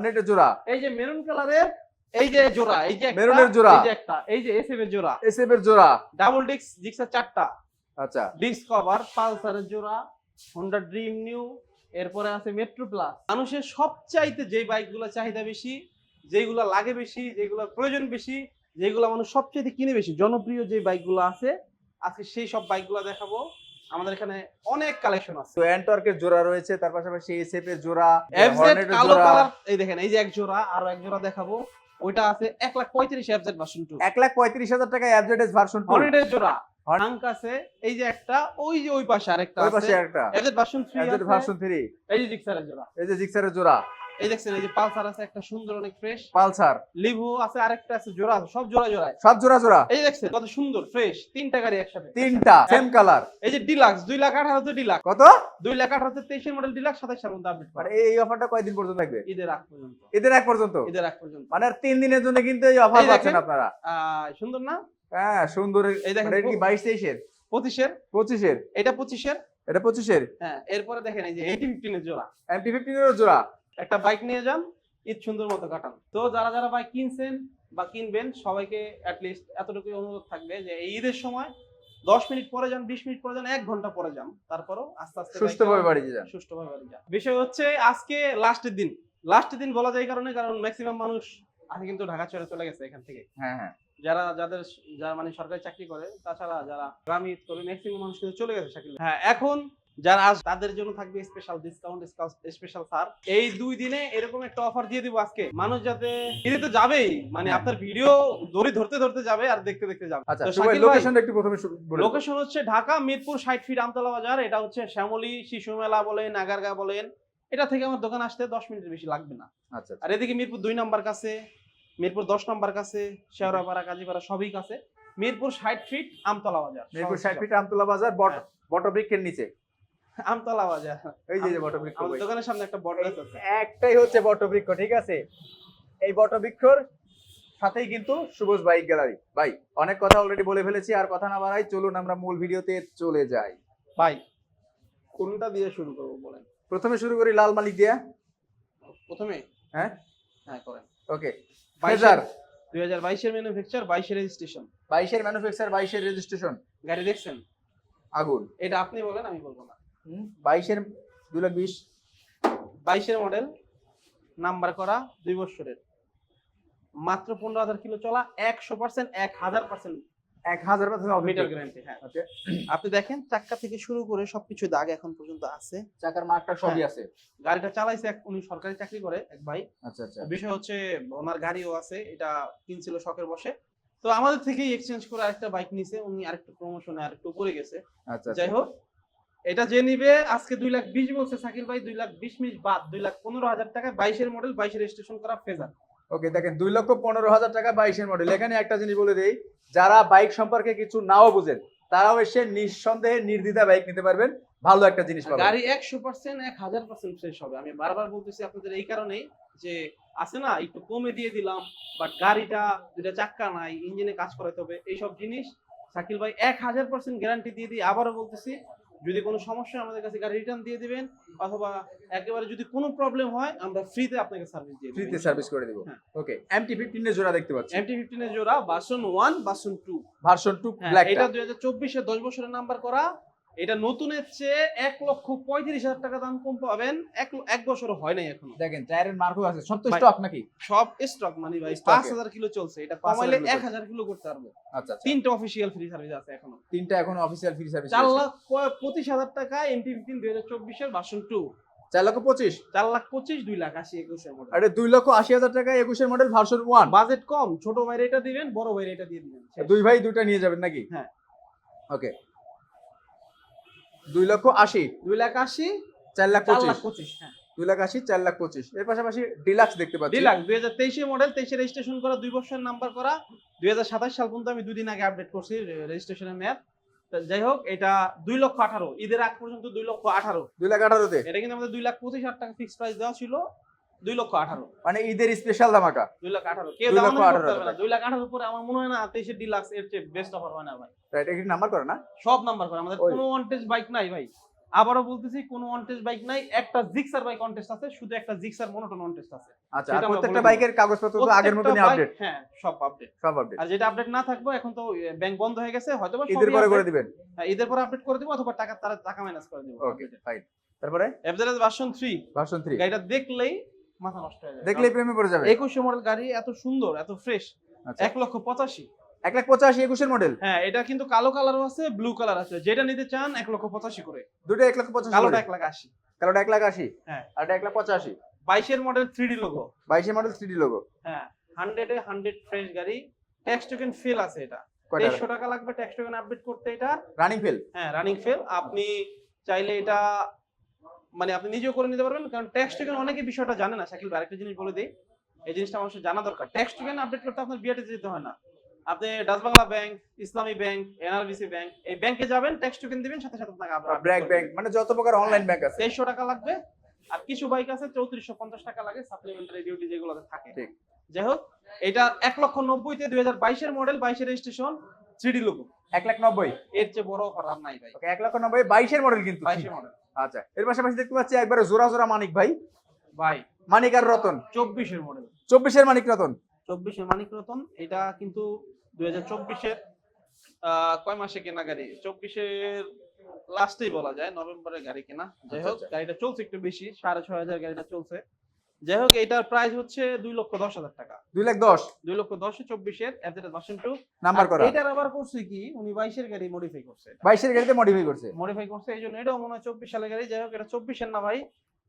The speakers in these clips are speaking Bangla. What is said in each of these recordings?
হর্নেটের জোড়া। এই যে মেরুন কালারের এই যে জোড়া এই যে মেরুনের জোড়া। এই যে একটা এই যে এসএফ এর জোড়া। এসএফ এর জোড়া। ডাবল ডিস্ক জিক্সার চারটা। আচ্ছা। ডিস্ক কভার পালসারের জোড়া হোন্ডা ড্রিম নিউ এরপরে আছে মেট্রো প্লাস মানুষের সবচাইতে যে বাইকগুলো চাহিদা বেশি যেগুলো লাগে বেশি যেগুলো প্রয়োজন বেশি যেগুলো মানুষ সবচাইতে কিনে বেশি জনপ্রিয় যে বাইকগুলো আছে আজকে সেই সব বাইকগুলো দেখাবো। আমাদের এখানে অনেক কালেকশন আছে। তো জোড়া রয়েছে তার পাশাপাশি এসএফ এর জোড়া এফজেড কালো কালার এই দেখেন এই যে এক জোড়া আরও এক জোড়া দেখাবো। ওইটা আছে এক লাখ পঁয়ত্রিশ এফজেড ভার্সন টু এক লাখ পঁয়ত্রিশ হাজার টাকা অ্যাবজেডএস ভার্সন টু হর্নেটের জোড়া। হাঙ্ক আছে এই যে একটা ওই যে ওই পাশে আরেকটা ওই পাশে আছে। একটা FZ version three FZ version three এই যে জিক্সারের জোড়া। এই যে জিক্সারের জোড়া। এই দেখছেন এই যে পালসার আছে একটা সুন্দর অনেক ফ্রেশ পালসার। লিভো আছে আরেকটা আছে জোড়া আছে সব জোড়া জোড়ায়। সব জোড়া জোড়া? এই দেখছেন কত সুন্দর ফ্রেশ তিনটা গাড়ি একসাথে। তিনটা সেম কালার এই যে ডিলাক্স দুই লাখ আঠারোতে ডিলাক্স কত? দুই লাখ আঠারোতে তেইশের মডেল ডিলাক্স সাতাশ সালের মধ্যে আপডেট মানে এই অফারটা কয়দিন পর্যন্ত থাকবে? ঈদের আগ পর্যন্ত। ঈদের এক পর্যন্ত? ঈদের আগ পর্যন্ত। মানে আর তিন দিনের জন্য কিন্তু এই অফার পাচ্ছেন। আপনারা। সুন্দর না? হ্যাঁ সুন্দর। এই দেখেন, এটা কি বাইশ তেইশের? পঁচিশের? পঁচিশের। এটা পঁচিশের? এটা পঁচিশের? হ্যাঁ এরপরে দেখেন এই যে এইটি ফিফটিনের জোড়া। এমটি ফিফটিনের জোড়া? একটা বাইক নিয়ে যান ঈদ সুন্দর মতো কাটান। তো যারা যারা বাইক কিনছেন বা কিনবেন সবাইকে অ্যাটলিস্ট এতটুকুই অনুরোধ থাকবে যে এই ঈদের সময় দশ মিনিট পরে যান বিশ মিনিট পরে যান এক ঘণ্টা পরে যান। তারপরও আস্তে আস্তে সুস্থভাবে বাড়ি যান। সুষ্ঠুভাবে বাড়ি যান। বিষয় হচ্ছে আজকে লাস্টের দিন। লাস্টের দিন বলা যায় কারণে কারণ ম্যাক্সিমাম মানুষ আজকে কিন্তু ঢাকা ছেড়ে চলে গেছে এখান থেকে। হ্যাঁ হ্যাঁ। যারা যাদের যারা মানে সরকারি চাকরি করে তাছাড়া যারা গ্রামে ঈদ করে ম্যাক্সিমাম মানুষ কিন্তু চলে গেছে চাকরি হ্যাঁ এখন যারা আস তাদের জন্য থাকবে স্পেশাল ডিসকাউন্ট স্পেশাল ছাড় এই দুই দিনে এরকম একটা অফার দিয়ে দিব আজকে মানুষ যাতে ঈদে তো যাবেই মানে। আপনার ভিডিও দড়ি ধরতে ধরতে যাবে আর দেখতে দেখতে যাবে আচ্ছা লোকেশনটা একটু প্রথমে। লোকেশন হচ্ছে ঢাকা মিরপুর ষাট ফিট আমতলা বাজার এটা হচ্ছে শ্যামলী শিশু মেলা বলেন নাগারগা বলেন এটা থেকে আমার দোকান আসতে দশ মিনিটের বেশি লাগবে না আচ্ছা আচ্ছা। আর এদিকে মিরপুর দুই নাম্বার কাছে মিরপুর দশ নাম্বার কাছে শেওড়াপাড়া কাজীপাড়া সবই কাছে মিরপুর ষাট ফিট আমতলা বাজার মিরপুর সহজ ষাট সব। ফিট আমতলা বাজার বট হ্যাঁ। বটবৃক্ষের নিচে আমতলা বাজার। এই যে বটবৃক্ষ আমাদের বই। দোকানের সামনে একটা বড় গাছ আছে। একটাই হচ্ছে বটবৃক্ষ ঠিক আছে? এই বটবৃক্ষর সাথেই কিন্তু সুবোজ বাইক গ্যালারি। ভাই অনেক কথা অলরেডি বলে ফেলেছি আর কথা না বাড়াই চলুন আমরা মূল ভিডিওতে চলে যাই। ভাই কোনটা দিয়ে শুরু করব বলেন? প্রথমে শুরু করি লাল মালিক দিয়া। প্রথমে? হ্যাঁ? হ্যাঁ করেন। ওকে। বাইশের ফেজার। দুই হাজার বাইশের ম্যানুফ্যাকচার বাইশের রেজিস্ট্রেশন বাইশের ম্যানুফ্যাকচার বাইশের রেজিস্ট্রেশন গাড়ি দেখছেন? আগুন। এটা আপনি বলেন আমি বলব না। বাইশের দুই লাখ বিশ। বাইশের মডেল নাম্বার করা দুই বছরের। মাত্র পনেরো হাজার কিলো চলা একশো পার্সেন্ট এক হাজার পার্সেন্ট এক হাজার পার্সেন্ট মিটার গ্যারান্টি হ্যাঁ। আপনি দেখেন চাক্কা থেকে শুরু করে সবকিছু দাগ এখন পর্যন্ত আছে। চাকার মার্কটা সবই হ্যাঁ। আছে। গাড়িটা চালাইছে এক উনি সরকারি চাকরি করে এক ভাই। আচ্ছা আচ্ছা। বিষয় হচ্ছে ওনার গাড়িও আছে এটা কিনছিল শখের বসে। তো আমাদের থেকেই এক্সচেঞ্জ করে আরেকটা বাইক নিছে উনি আরেকটু প্রমোশনে আরেকটু উপরে গেছে। আচ্ছা। যাই হোক এটা যে নিবে আজকে দুই লাখ বিশ বলছে সাকিল ভাই দুই লাখ বিশ মিনিট বাদ দুই লাখ পনেরো হাজার টাকায় বাইশের মডেল বাইশের রেজিস্ট্রেশন করা ফেজার ওকে দেখেন দুই লক্ষ পনেরো হাজার টাকা বাইশের মডেল এখানে একটা জিনিস বলে দেই যারা বাইক সম্পর্কে কিছু নাও বুঝেন তারাও এসে নিঃসন্দেহে নির্দ্বিধা বাইক নিতে পারবেন। ভালো একটা জিনিস পাবেন। গাড়ি একশো পার্সেন্ট এক হাজার পার্সেন্ট ফ্রেশ হবে। আমি বারবার বলতেছি আপনাদের এই কারণেই যে আছে না একটু কমে দিয়ে দিলাম বাট গাড়িটা দুটা চাক্কা নাই ইঞ্জিনে কাজ করাতে হবে এইসব জিনিস শাকিল ভাই এক হাজার পার্সেন্ট গ্যারান্টি দিয়ে দিই আবারও বলতেছি যদি কোনো সমস্যা আমাদের কাছে গাড়ি রিটার্ন দিয়ে দিবেন অথবা একেবারে যদি কোনো প্রবলেম হয় আমরা ফ্রিতে আপনাকে সার্ভিস দিয়ে ফ্রিতে সার্ভিস করে দেব। ওকে এমটি ফিফটিনের জোড়া দেখতে পাচ্ছি। এমটি ফিফটিনের জোড়া version one version two version two হ্যাঁ, ব্ল্যাক এটা দুই হাজার চব্বিশে দশ বছরের নাম্বার করা। এটা নতুনের চেয়ে এক লক্ষ পঁয়ত্রিশ হাজার টাকা দাম কম পাবেন। এক এক বছরও হয় নাই এখনও। দেখেন টায়ারের মার্কও আছে। সব তো স্টক নাকি? সব স্টক মানে ভাই। পাঁচ হাজার কিলো চলছে। এটা 5,000 কমাইলে এক হাজার কিলো করতে পারব। আচ্ছা আচ্ছা। তিনটা অফিসিয়াল ফ্রি সার্ভিস আছে এখনও। তিনটা এখন অফিসিয়াল ফ্রি সার্ভিস চার লাখ পঁচিশ হাজার টাকা এমটি ফিফটিন দুই হাজার চব্বিশের ভার্সন টু চার লক্ষ পঁচিশ? চার লাখ পঁচিশ দুই লাখ আশি একুশের মডেল আরে দুই লক্ষ আশি হাজার টাকা একুশের মডেল ভার্সন ওয়ান বাজেট কম। ছোট ভাইরে এটা দিবেন বড় ভাইরে এটা দিয়ে দিবেন। দুই ভাই দুইটা নিয়ে যাবেন নাকি? হ্যাঁ। ওকে দুই লক্ষ আশি দুই লাখ আশি চার লাখ চার পঁচিশ লাখ পঁচিশ। হ্যাঁ। দুই লাখ আশি চার লাখ পঁচিশ। এর পাশাপাশি ডিলাক্স দেখতে পাচ্ছি। ডিলাক্স দুই হাজার তেইশে মডেল তেইশে রেজিস্ট্রেশন করা দুই বছর নাম্বার করা। দুই হাজার সাতাশ সাল পর্যন্ত আমি দুদিন আগে আপডেট করছি রেজিস্ট্রেশনের মেয়াদ যাই হোক এটা দুই লক্ষ আঠারো। ঈদের আগ পর্যন্ত দুই লক্ষ আঠারো। দুই লাখ আঠারোতে? এটা কিন্তু আমাদের দুই লাখ পঁচিশ হাজার টাকা ফিক্স প্রাইস দেওয়া ছিল। দুই লক্ষ আঠারো। মানে ঈদের স্পেশাল ধামাকা। দুই লাখ আঠারো। কেউ দুই লক্ষ আঠারো। দুই লাখ আঠারো পরে আমার মনে হয় না তেইশে ডিলাক্স এর চেয়ে বেস্ট অফার হয় না ভাই। রাইট এটি নাম্বার করে না? সব নাম্বার করে। আমাদের। কোনো ওয়ান্টেজ বাইক নাই ভাই। আবারও বলতেছি কোনো অনটেস্ট বাইক নাই। একটা জিক্সার বাইক অনটেস্ট আছে শুধু একটা জিক্সার মনোটন অনটেস্ট আছে। আচ্ছা প্রত্যেকটা বাইকের কাগজপত্র তো আগের মতনই আপডেট হ্যাঁ সব আপডেট সব আপডেট আর যেটা আপডেট না থাকব এখন তো ব্যাংক বন্ধ হয়ে গেছে হয়তো বা ঈদের পরে করে দিবেন। হ্যাঁ ঈদের পরে আপডেট করে দিব অথবা টাকা তারা টাকা মাইনাস করে দিব। ওকে ফাইন তারপরে? এফজেড ভার্সন 3 ভার্সন 3 গাড়িটা দেখলেই মাথা নষ্ট হয়ে যায় দেখলেই প্রেমে পড়ে যাবে। একুশে মডেল গাড়ি এত সুন্দর এত ফ্রেশ আচ্ছা। এক লক্ষ পঁচাশি। এক লাখ পঁচাশি একুশের মডেল হ্যাঁ এটা কিন্তু কালো কালারও আছে ব্লু কালার আছে। যেটা নিতে চান এক লক্ষ পঁচাশি করে। দুটো এক লক্ষ পঁচাশি কালোটা এক লাখ আশি। কালোটা এক লাখ আশি? হ্যাঁ। আর এক লাখ পঁচাশি? বাইশের মডেল থ্রি ডি লোগো বাইশের মডেল থ্রি ডি লোগো হ্যাঁ হান্ড্রেডে হান্ড্রেড ফ্রেশ গাড়ি। ট্যাক্স টোকেন ফেল আছে এটা। তেইশশো টাকা লাগবে ট্যাক্স টোকেন আপডেট করতে এটা। রানিং ফেল হ্যাঁ রানিং ফেল আপনি চাইলে এটা মানে আপনি নিজেও করে নিতে পারবেন কারণ ট্যাক্স টোকেন অনেকে বিষয়টা জানে না। শাকিল ভাই আরেকটা জিনিস বলে দিই এই জিনিসটা মানুষের জানা দরকার। ট্যাক্স টোকেন আপডেট করতে আপনার বিআরটি যেতে হয় না। আপনি Dutch Bangla bank Islami bank NRBC bank এই ব্যাংকে যাবেন ট্যাক্স টোকেন দিবেন সাথে সাথে আপনাকে ব্র্যাক ব্যাংক মানে যত প্রকার অনলাইন ব্যাংক আছে। তেইশশো টাকা লাগবে আর কিছু বাইক আছে চৌত্রিশশো পঞ্চাশ টাকা লাগে সাপ্লিমেন্টারি ডিউটি যেগুলোতে থাকে। ঠিক। যাই হোক এটা এক লক্ষ নব্বইতে দুই হাজার বাইশের মডেল বাইশের রেজিস্ট্রেশন থ্রি লোগো এক লাখ নব্বই? এর চেয়ে বড় করার নাই ভাই। ওকে এক লক্ষ নব্বই বাইশের মডেল কিন্তু। বাইশের মডেল আচ্ছা এর পাশাপাশি দেখতে পাচ্ছি একবারে জোড়া জোড়া মানিক ভাই। ভাই। মানিক আর রতন। চব্বিশের মডেল চব্বিশের মানিক রতন। চব্বিশের মানিক রতন এটা কিন্তু দুই হাজার চব্বিশের কয় মাসে কেনা গাড়ি? চব্বিশের লাস্টেই বলা যায় নভেম্বরের গাড়ি কেনা। যাই হোক আচ্ছা, আচ্ছা। গাড়িটা চলছে একটু বেশি সাড়ে ছয় হাজার গাড়িটা চলছে। যাই হোক এটার প্রাইস হচ্ছে দুই লক্ষ দশ হাজার টাকা। দুই লাখ দশ? দুই লক্ষ দশ চব্বিশের টু নাম্বার করা। এটার আবার করছে কি উনি বাইশের গাড়ি মডিফাই করছে। বাইশের গাড়িতে মডিফাই করছে। মডিফাই করছে এই জন্য এটাও মনে হয় চব্বিশ সালের গাড়ি। যাই হোক এটা চব্বিশের না ভাই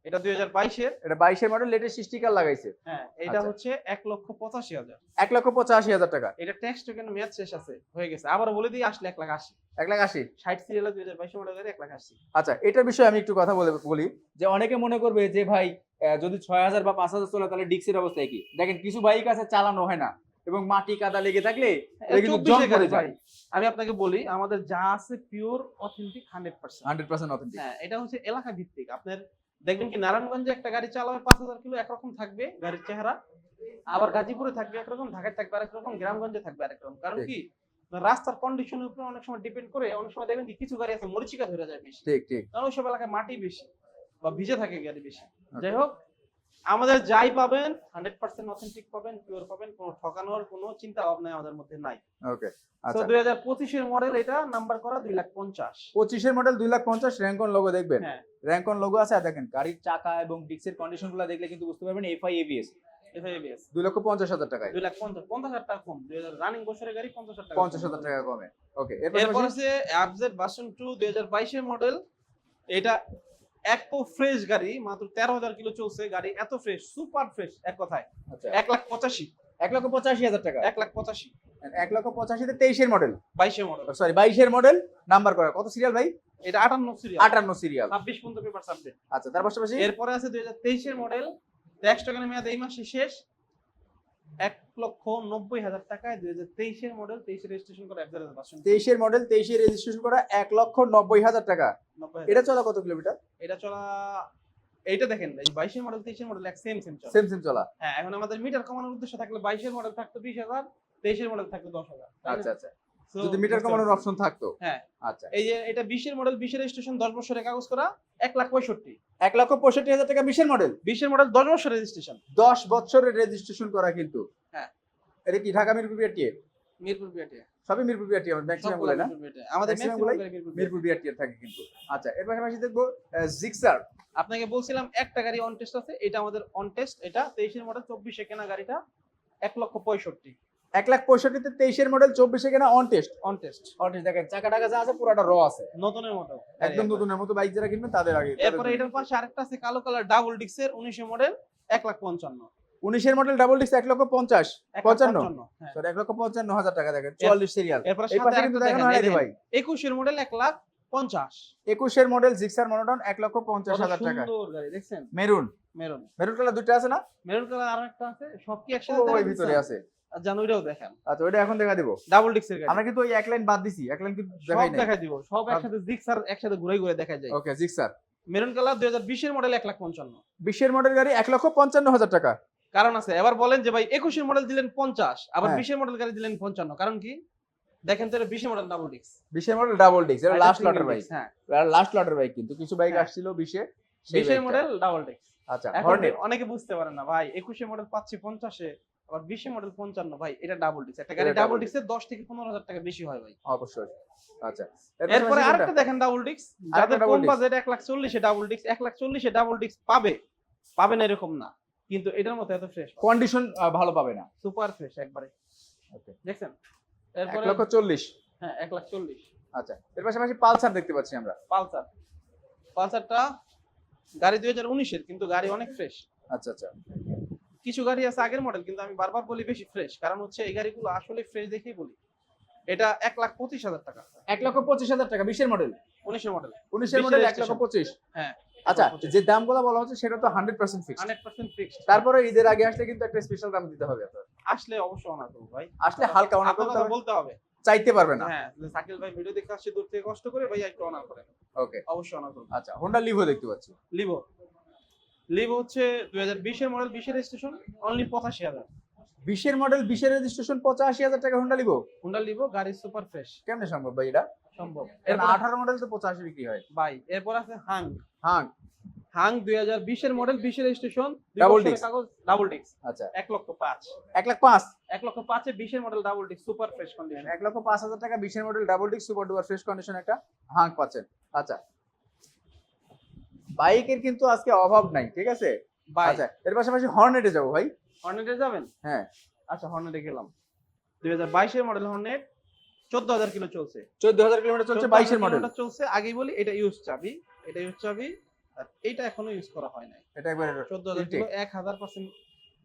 এটা দুই হাজার বাইশের। এটা বাইশের মডেল লেটেস্ট স্টিকার লাগাইছে। হ্যাঁ এটা আচ্ছা। হচ্ছে এক লক্ষ পঁচাশি হাজার। এক লক্ষ পঁচাশি হাজার টাকা। এটা ট্যাক্স টোকেন মেয়াদ শেষ আছে হয়ে গেছে। আবার বলে দিই আসলে এক লাখ আশি। এক লাখ আশি। ষাট সিরিয়াল দুই হাজার বাইশ মডেল এক লাখ আশি। আচ্ছা এটার বিষয়ে আমি একটু কথা বলে বলি যে অনেকে মনে করবে যে ভাই যদি ছয় হাজার বা পাঁচ হাজার চলে তাহলে ডিক্সের অবস্থা কি দেখেন কিছু বাইক আছে চালানো হয় না এবং মাটি কাদা লেগে থাকলে কিন্তু জং 24 এর করে গাড়ি যায়। ভাই। আমি আপনাকে বলি আমাদের যা আছে pure authentic hundred percent hundred percent authentic হ্যাঁ এটা হচ্ছে এলাকা ভিত্তিক। আপনার দেখবেন কি নারায়ণগঞ্জে একটা গাড়ি চালাবে পাঁচ হাজার কিলো একরকম থাকবে গাড়ির চেহারা। আবার গাজীপুরে থাকবে একরকম ঢাকায় থাকবে আরেক রকম গ্রামগঞ্জে থাকবে আরেক রকম। কারণ কি রাস্তার কন্ডিশনের উপরে অনেক সময় ডিপেন্ড করে অনেক সময় দেখবেন কি কিছু গাড়ি আছে মরিচিকা ধরে যায় বেশি। ঠিক ঠিক। কারণ ওইসব এলাকায় মাটি বেশি বা ভিজে থাকে গাড়ি বেশি। যাই হোক আমাদের যাই পাবেন হান্ড্রেড পার্সেন্ট অথেন্টিক পাবেন পিওর পাবেন কোনো ঠকানোর কোনো চিন্তা ভাবনা আমাদের মধ্যে নাই। ওকে আচ্ছা। দুই হাজার পঁচিশের মডেল এটা নাম্বার করা দুই লাখ পঞ্চাশ। পঁচিশের মডেল দুই লাখ পঞ্চাশ র্যাঙ্কন লোগো দেখবেন। হ্যাঁ। র্যাঙ্কন লোগো আছে আর দেখেন গাড়ির চাকা এবং ডিক্সের কন্ডিশনগুলো দেখলে কিন্তু বুঝতে পারবেন এফআই এবিএস এফআইবিএস দুই লক্ষ পঞ্চাশ হাজার টাকায়। দুই লাখ পঞ্চাশ পঞ্চাশ হাজার টাকা কম। দুই হাজার রানিং বছরের গাড়ি পঞ্চাশ হাজার টাকা পঞ্চাশ হাজার টাকা কমে। ওকে এরপর এরপর আছে ভার্সন টু দুই হাজার বাইশের মডেল এটা এক ফ্রেশ গাড়ি মাত্র তেরো হাজার কিলো চলছে গাড়ি এত ফ্রেশ সুপার ফ্রেশ এক কথায়। আচ্ছা। এক লাখ পঁচাশি। এক লক্ষ পঁচাশি হাজার টাকা। এক লাখ পঁচাশি। এক লক্ষ পঁচাশিতে তেইশের মডেল বাইশের মডেল সরি বাইশের মডেল নাম্বার করা। কত সিরিয়াল ভাই? এটা আটান্ন সিরিয়াল আটান্ন সিরিয়াল ছাব্বিশ পর্যন্ত পেপার সাবজেক্ট আচ্ছা তার পাশাপাশি? এরপরে আছে দুই হাজার তেইশের মডেল ট্যাক্স টোকেনের মেয়াদ এই মাসে শেষ। এক লক্ষ নব্বই হাজার টাকায় দুই হাজার তেইশের মডেল তেইশে রেজিস্ট্রেশন করা এক তেইশের মডেল তেইশে রেজিস্ট্রেশন করা এক লক্ষ নব্বই হাজার টাকা। এটা চলা কত কিলোমিটার এটা চলা এইটা দেখেন এই বাইশের মডেল তেইশের মডেল এক সেম সেম সেম সেম চলা। হ্যাঁ এখন আমাদের মিটার কমানোর উদ্দেশ্য থাকলে বাইশের মডেল থাকতো বিশ হাজার তেইশের মডেল থাকতো দশ হাজার আচ্ছা আচ্ছা। যদি মিটার কমানোর অপশন থাকতো। হ্যাঁ। আচ্ছা। এই যে এটা বিশের মডেল বিশের রেজিস্ট্রেশন দশ বছরের কাগজ করা এক লাখ পঁয়ষট্টি। এক লক্ষ পঁয়ষট্টি হাজার টাকা বিশের মডেল বিশের মডেল দশ বছর রেজিস্ট্রেশন দশ বছরের রেজিস্ট্রেশন করা কিন্তু। এটা কি ঢাকা মিরপুর বিআরটিএ? মিরপুর বিআটিয়া সবই মিরপুর বিআরটিএ ম্যাক্সিমাম বলে না? আমাদের গুলাই মিরপুর বিআরটিএ। থাকে কিন্তু। আচ্ছা এর পাশাপাশি দেখব জিক্সার আপনাকে বলছিলাম একটা গাড়ি অন টেস্ট আছে এটা আমাদের অন টেস্ট এটা তেইশের মডেল চব্বিশে কেনা গাড়িটা এক লক্ষ পঁয়ষট্টি। এক লাখ পঁয়ষট্টিতে তেইশের মডেল চব্বিশে কেনা on test on test on test দেখেন চাকা টাকা যা আছে পুরাটা র আছে। নতুনের মতো। একদম নতুনের মতো বাইক যারা কিনবেন তাদের আগে এরপরে এটার পাশে আরেকটা আছে কালো কালার ডাবল ডিক্সের উনিশে মডেল এক লাখ পঞ্চান্ন। উনিশের মডেল ডাবল ডিস্ক এক লক্ষ পঞ্চাশ পঞ্চান্ন? হ্যাঁ। সরি এক লক্ষ পঞ্চান্ন হাজার টাকা দেখেন চুয়াল্লিশ সিরিয়াল এরপরে এই পাশে কিন্তু দেখানো ভাই। একুশের মডেল এক লাখ পঞ্চাশ। একুশের মডেল জিক্সার মনোটন এক লক্ষ পঞ্চাশ হাজার টাকা দেখছেন? মেরুন মেরুন মেরুন কালার দুটো আছে না? মেরুন কালার আর একটা আছে সব কি একসাথে ওই ভিতরে আছে। জান ওইটাও দেখেন। আচ্ছা ওইটা এখন দেখা দিব। ডাবল ডিক্সের গাড়ি। আমরা কিন্তু ওই এক লাইন বাদ দিছি এক লাইন কিন্তু দেখাই নাই। দিব সব একসাথে জিক্স আর একসাথে ঘুরে ঘুরে দেখা যায়। ওকে জিক্সার মেরুন কালার দুই হাজার বিশের মডেল এক লাখ পঞ্চান্ন। বিশের মডেল গাড়ি এক লক্ষ পঞ্চান্ন হাজার টাকা। কারণ আছে। এবার বলেন যে ভাই একুশের মডেল দিলেন পঞ্চাশ আবার হ্যাঁ। বিশের মডেল গাড়ি দিলেন পঞ্চান্ন। কারণ কি? দেখেন তো এটা বিশে মডেল ডাবল ডিস্ক বিশের মডেল ডাবল ডিস্ক এটা লাস্ট লটের বাইক হ্যাঁ। লাস্ট লটের বাইক কিন্তু কিছু বাইক হ্যাঁ। আসছিল বিশে বিশের মডেল ডাবল ডিস্ক আচ্ছা হর্নেট অনেকে বুঝতে পারে না ভাই একুশে মডেল পাচ্ছি পঞ্চাশে আবার বিশে মডেল পঞ্চান্ন ভাই এটা ডাবল ডিস্ক একটা গাড়ি ডাবল। ডিস্কের দশ থেকে পনেরো হাজার টাকা বেশি হয় ভাই। অবশ্যই। আচ্ছা। এরপরে আরেকটা দেখেন ডাবল ডিস্ক যাদের কম বাজেট এক লাখ চল্লিশে ডাবল ডিস্ক এক লাখ চল্লিশে ডাবল ডিস্ক পাবে। পাবে না এরকম না। কিন্তু এটার মতো এত ফ্রেশ কন্ডিশন ভালো পাবে না। সুপার ফ্রেশ একবারে. দেখছেন? এক এরপরে লক্ষ চল্লিশ। হ্যাঁ এক লাখ চল্লিশ। আচ্ছা এর পাশাপাশি পালসার দেখতে পাচ্ছি আমরা। পালসার। পালসারটা গাড়ি দুই হাজার উনিশের কিন্তু গাড়ি অনেক ফ্রেশ আচ্ছা আচ্ছা। কিছু গাড়ি আছে আগের মডেল কিন্তু আমি বারবার বলি বেশি ফ্রেশ কারণ হচ্ছে এই গাড়িগুলো আসলে ফ্রেশ দেখেই বলি। এটা এক লাখ পঁচিশ হাজার টাকা। এক লক্ষ পঁচিশ হাজার টাকা বিশের মডেল উনিশের মডেল উনিশের 20 মডেল এক লক্ষ। পঁচিশ। হ্যাঁ। আচ্ছা যে দামগুলো বলা হচ্ছে সেটা তো hundred percent fix hundred percent fixed তারপরে ঈদের আগে আসলে কিন্তু একটা স্পেশাল দাম দিতে হবে আপনার। আসলে অবশ্যই অনার করব ভাই। আসলে হালকা আপনার করতে হবে। বলতে হবে। চাইতে পারবে না। হ্যাঁ সাকিল ভাই ভিডিও দেখতে আসছে দূর থেকে কষ্ট করে ভাই একটু অনার করেন ওকে অবশ্যই অনার করব। আচ্ছা হোন্ডা লিভো দেখতে পাচ্ছি। লিভো লিভো হচ্ছে দুই হাজার বিশের মডেল বিশের রেজিস্ট্রেশন অনলি পঁচাশি হাজার। বিশের মডেল বিশের রেজিস্ট্রেশন পঁচাশি হাজার টাকা হোন্ডা লিভো হুন্ডা লিভো গাড়ি সুপার ফ্রেশ কেমনে সম্ভব ভাই এটা? সম্ভব। আঠারো মডেল তো পঁচাশি বিক্রি হয়। ভাই এরপর আছে হাং। হ্যাঁ হাং দুই হাজার বিশের মডেল বিশের রেজিস্ট্রেশন Double disc। কাগজ ডাবল ডিস্ক আচ্ছা। এক লক্ষ পাঁচ। এক লাখ পাঁচ? এক লক্ষ পাঁচে বিশের model double disc super fresh condition এক লক্ষ পাঁচ হাজার টাকা বিশের model double disc super duper fresh condition একটা হাঁক পাচ্ছেন। আচ্ছা। বাইকের কিন্তু আজকে অভাব নাই ঠিক আছে? আচ্ছা এর পাশাপাশি হর্নেটে যাব ভাই। হর্নেটে যাবেন? হ্যাঁ। আচ্ছা হর্নেটে গেলাম। দুই হাজার বাইশের মডেল হর্নেট চোদ্দ হাজার কিলো চলছে। চোদ্দ হাজার কিলোমিটার চলছে 14,000 বাইশের মডেল চলছে আগেই বলি এটা ইউজ চাবি এটা ইউজ চাবি আর এইটা এখনও ইউজ করা হয় নাই। এটা একবার চোদ্দ হাজার। কিলো এক হাজার পার্সেন্ট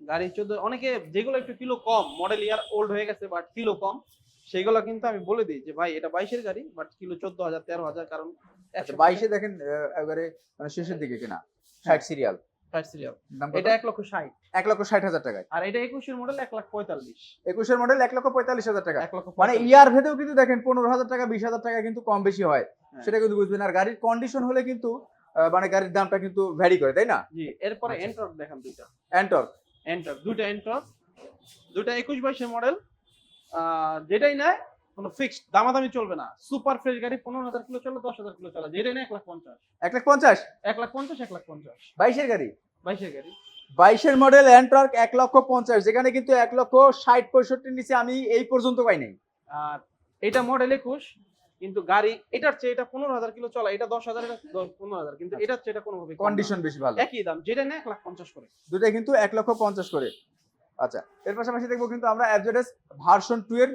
গাড়ি চোদ্দ অনেকে যেগুলো একটু কিলো কম মডেল ইয়ার ওল্ড হয়ে গেছে বাট কিলো কম সেগুলো কিন্তু আমি বলে দিই যে ভাই এটা বাইশের গাড়ি বাট কিলো চোদ্দ হাজার তেরো হাজার কারণ আচ্ছা বাইশে দেখেন একবারে মানে শেষের দিকে কিনা ষাট সিরিয়াল সিরিয়াল এটা এক লক্ষ ষাট। এক লক্ষ ষাট হাজার টাকায়। আর এটা একুশের মডেল এক লাখ পঁয়তাল্লিশ। একুশের মডেল এক লক্ষ পঁয়তাল্লিশ হাজার টাকা। এক লক্ষ মানে ইয়ার ভেদেও কিন্তু দেখেন পনেরো হাজার টাকা বিশ হাজার টাকা কিন্তু কম বেশি হয়। হ্যাঁ। সেটা কিন্তু বুঝবেন। আর গাড়ির কন্ডিশন হলে কিন্তু মানে গাড়ির দামটা কিন্তু ভ্যারি করে তাই না? জি এরপরে আচ্ছা। এন্টর দেখেন দুইটা। অ্যান্টর এন্টর দুইটা এন্টর দুইটা একুশ বাইশের মডেল যেটাই নেয় কোনো ফিক্সড দামাদামি চলবে না। সুপার ফ্রেশ গাড়ি পনেরো হাজার কিলো চলে দশ হাজার কিলো চলে নেয় এক লাখ পঞ্চাশ। এক লাখ পঞ্চাশ? এক লাখ পঞ্চাশ এক লাখ পঞ্চাশ। বাইশের গাড়ি? বাইশের গাড়ি। বাইশের মডেল অ্যান্টর্ক এক লক্ষ পঞ্চাশ যেখানে কিন্তু এক লক্ষ ষাট পঁয়ষট্টির নিচে আমি এই পর্যন্ত পাই নাই। আর এটা মডেল একুশ কিন্তু গাড়ি এটার চেয়ে এটা পনেরো হাজার কিলো চলা এটা দশ হাজার এটা পনেরো হাজার কিন্তু এটার চেয়ে এটা কোনোভাবে কন্ডিশন বেশি ভালো। একই দাম যেটা নেয় এক লাখ পঞ্চাশ করে। দুটাই কিন্তু এক লক্ষ পঞ্চাশ করে। আচ্ছা এর পাশাপাশি দেখব কিন্তু আমরা অ্যাবজেডেস ভার্সন টু এর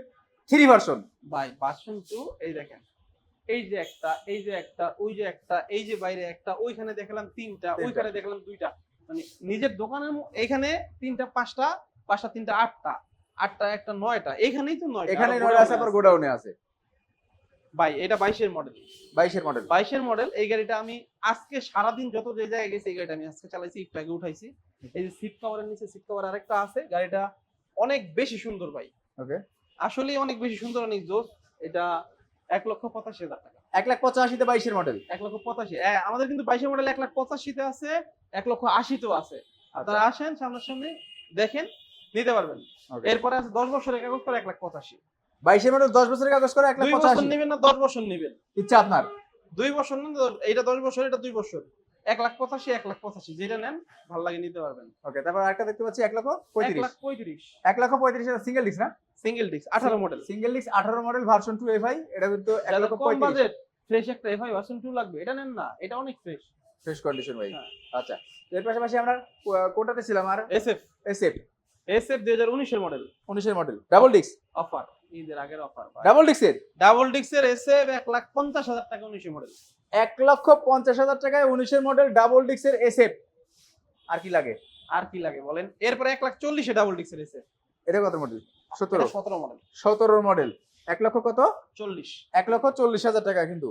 three version. By version two এই দেখেন। এই যে একটা এই যে একটা ওই যে একটা এই যে বাইরে একটা ওইখানে দেখলাম তিনটা। ওইখানে দেখলাম দুইটা। মানে নিজের দোকানের এখানে তিনটা পাঁচটা পাঁচটা তিনটা আটটা আটটা একটা নয়টা এখানেই তো নয় এখানে আছে আবার গোডাউনে আছে। ভাই এটা বাইশের মডেল বাইশের মডেল বাইশের মডেল এই গাড়িটা আমি আজকে সারাদিন যত যে জায়গায় গেছি এই গাড়িটা আমি আজকে চালাইছি একটু আগে উঠাইছি। এই যে সিট কভারের নিচে সিট কভার আরেকটা আছে গাড়িটা অনেক বেশি সুন্দর ভাই। ওকে আসলে অনেক বেশি সুন্দর অনেক জোস। এটা এক লক্ষ পঁচাশি হাজার টাকা। এক লাখ পঁচাশিতে বাইশের মডেল এক লক্ষ পঁচাশি। আমাদের কিন্তু বাইশের মডেল এক লাখ পঁচাশিতে আছে এক লক্ষ আশিতেও আছে। আপনারা আসেন সামনাসামনি দেখেন নিতে পারবেন। এরপরে আছে দশ বছরের কাগজ করে এক লাখ পঁচাশি। বাইশের মডেল দশ বছরের কাগজ করে এক লাখ পঁচাশি। নেবেন না দশ বছর নেবেন। ইচ্ছা আপনার? দুই বছর নেন তো- এইটা দশ বছর এটা দুই বছর। এক লাখ পঁচাশি এক লাখ পঁচাশি। যেটা নেন ভালো লাগে নিতে পারবেন। ওকে তারপর আরেকটা দেখতে পাচ্ছি এক লক্ষ পঁয়ত্রিশ। লাখ পঁয়ত্রিশ। এক লক্ষ পঁয়ত্রিশ সিঙ্গেল ডিস্ক না? সিঙ্গেল ডিস্ক আঠারো মডেল সিঙ্গেল ডিস্ক আঠারো মডেল ভার্সন টু এফআই এটা কিন্তু এক লক্ষ পঁয়ত্রিশ। ফ্রেশ একটা এফআই ভার্সন টু লাগবে এটা নেন না এটা অনেক ফ্রেশ ফ্রেশ কন্ডিশন ভাই। হ্যাঁ। আচ্ছা এর পাশাপাশি আমরা কো- কোনটাতে ছিলাম আর? এসএফ এসএফ এসএফ দুই হাজার উনিশের মডেল উনিশের মডেল ডাবল ডিস্ক অফার ঈদের আগের অফার ডাবল ডিস্কের ডাবল ডিস্কের এসএফ এক লাখ পঞ্চাশ হাজার টাকা উনিশের মডেল এক লক্ষ পঞ্চাশ হাজার টাকায় উনিশের মডেল ডাবল ডিস্কের এসএফ আর কি লাগে? আর কি লাগে বলেন? এরপরে এক লাখ চল্লিশে ডাবল ডিস্কের এসএফ এটা কত মডেল সতেরো। সতেরো মডেল সতেরো মডেল এক লক্ষ কত? চল্লিশ। এক লক্ষ চল্লিশ হাজার টাকা কিন্তু।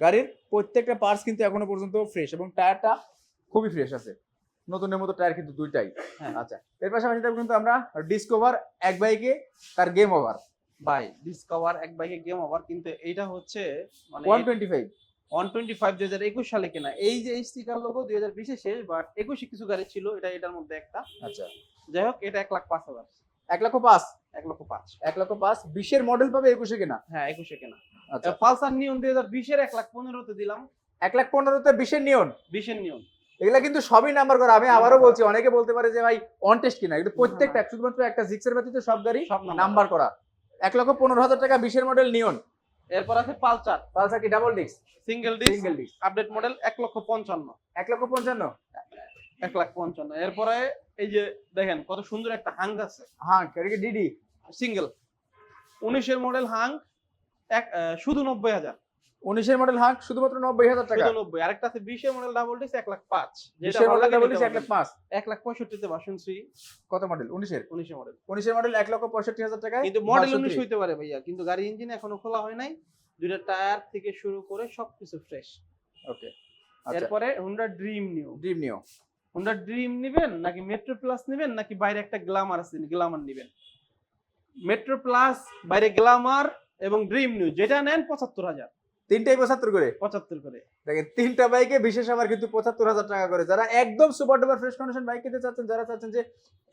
গাড়ির প্রত্যেকটা পার্টস কিন্তু এখনও পর্যন্ত ফ্রেশ এবং টায়ারটা খুবই ফ্রেশ আছে। নতুনের মতো টায়ার কিন্তু দুইটাই। হ্যাঁ। আচ্ছা এর পাশাপাশি কিন্তু আমরা ডিসকভার এক বাইকে তার গেম ওভার বাই ডিসকভার এক বাইকে গেম ওভার কিন্তু এইটা হচ্ছে মানে one twenty five one twenty five দুই হাজার একুশ সালে কেনা। এই যে এই স্টিকার লোগো দুই হাজার বিশে শেষ বাট একুশে কিছু গাড়ি ছিল এটা এটার মধ্যে একটা। আচ্ছা। যাই হোক এটা এক লাখ পাঁচ হাজার। এক লক্ষ পাঁচ? এক লক্ষ পাঁচ। এক লক্ষ পাঁচ? বিশের মডেল পাবে একুশে কিনা? হ্যাঁ একুশে কেনা। আচ্ছা। পালসার নিয়ন দুই হাজার বিশের এক লাখ পনেরোতে দিলাম। এক লাখ পনেরোতে বিশের নিয়ন বিশের নিয়ন এগুলা কিন্তু সবই নাম্বার করা। আমি আবারও বলছি অনেকে বলতে পারে যে ভাই অন টেস্ট কিনা। কিন্তু প্রত্যেকটা শুধুমাত্র একটা জিক্সের ব্যতীত সব গাড়ি সব নাম্বার করা। এক লক্ষ পনেরো হাজার টাকা বিশের মডেল নিয়ন এরপর আছে পালসার। পালসার কি? Double disc? Single disc single disc update model এক লক্ষ পঞ্চান্ন। এক লক্ষ পঞ্চান্ন? এক লাখ পঞ্চান্ন। এরপরে এই যে দেখেন কত সুন্দর একটা হাং আছে। হ্যাঁ এটা কি ডিডি সিঙ্গেল 19 এর মডেল হাং শুধু নব্বই হাজার। উনিশের মডেল হাঁক শুধুমাত্র নব্বই হাজার টাকা। নব্বই আরেকটা আছে বিশের মডেল ডাবল ডিস্ক এক লাখ পাঁচ। বিশের মডেল ডাবল ডিস্ক এক লাখ। পাঁচ। এক লাখ পঁয়ষট্টিতে বাসন শ্রী কত মডেল উনিশের? উনিশের মডেল উনিশের মডেল এক লক্ষ পঁয়ষট্টি হাজার টাকায় কিন্তু মডেল উনিশ হইতে পারে ভাইয়া কিন্তু গাড়ি ইঞ্জিন এখনও খোলা হয় নাই। দুইটা টায়ার থেকে শুরু করে সবকিছু ফ্রেশ ওকে আচ্ছা। এরপরে Honda dream new dream neo Honda dream নিবেন নাকি মেট্রো প্লাস নিবেন নাকি বাইরে একটা গ্লামার আছে গ্লামার নিবেন? মেট্রো প্লাস বাইরে গ্লামার এবং ড্রিম নিউ যেটা নেন পঁচাত্তর হাজার। তিনটাই পঁচাত্তর করে? পঁচাত্তর করে। দেখেন তিনটা বাইকে বিশেষ আমার কিন্তু পঁচাত্তর হাজার টাকা করে। যারা একদম super duper fresh condition bike কিনতে চাচ্ছেন যারা চাচ্ছেন যে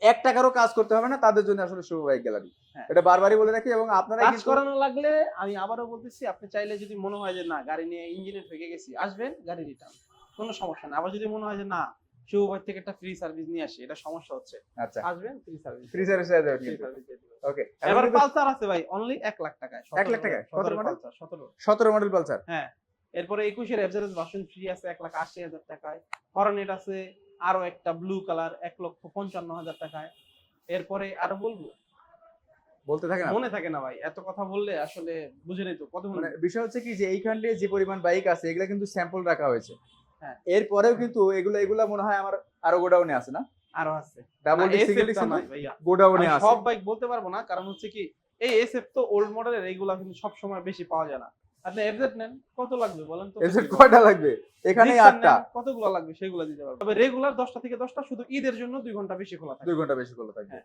এক টাকারও কাজ করতে হবে না তাদের জন্য আসলে শুভ বাইক গ্যালারি। এটা বারবারই বলে রাখি এবং আপনারা কাজ করানো লাগলে আমি আবারও বলতেছি আপনি চাইলে যদি মনে হয় যে না গাড়ি নিয়ে ইঞ্জিনে ঠেকে গেছি আসবেন গাড়ি রিটার্ন কোনো সমস্যা না আবার যদি মনে হয় যে না শুভ ভাই থেকে একটা ফ্রি সার্ভিস নিয়ে আসি এটা সমস্যা হচ্ছে। আচ্ছা। আসবেন? ফ্রি সার্ভিস ফ্রি সার্ভিস দিয়ে। ওকে এবার পালসার আছে ভাই অনলি এক লাখ টাকায়। এক লাখ টাকায়? কত? পালসার সতেরো। সতেরো মডেল পালসার? হ্যাঁ। এরপরে একুশের এভারেজ ভার্সন ফ্রি আছে এক লাখ আশি হাজার টাকায়। হরনেট আছে আরও একটা ব্লু কালার এক লক্ষ পঞ্চান্ন হাজার টাকায়। এরপরে আরও বলব? বলতে থাকে না? মনে থাকে না ভাই এত কথা বললে আসলে বুঝে নেই তো কত মানে বিষয় হচ্ছে কি যে এইখানে যে পরিমাণ বাইক আছে এগুলা কিন্তু স্যাম্পল রাখা হয়েছে। হ্যাঁ। এরপরেও কিন্তু এগুলো এগুলা মনে হয় আমার আরও গোডাউনে আছে না? আরও আছে। ডাবল গোডাউনে আছে। সব বাইক বলতে পারব না কারণ হচ্ছে কি এই এসএফ তো ওল্ড মডেলের এইগুলা কিন্তু সব সময় বেশি পাওয়া যায় না। আপনি এফজেড নেন কত লাগবে বলেন তো? এসে কয়টা লাগবে? এখানে আটটা। কতগুলো লাগবে সেগুলো দিতে পারব। তবে রেগুলার দশটা থেকে দশটা শুধু ঈদের জন্য দুই ঘণ্টা বেশি খোলা থাকে। দুই ঘণ্টা বেশি খোলা থাকে। হ্যাঁ।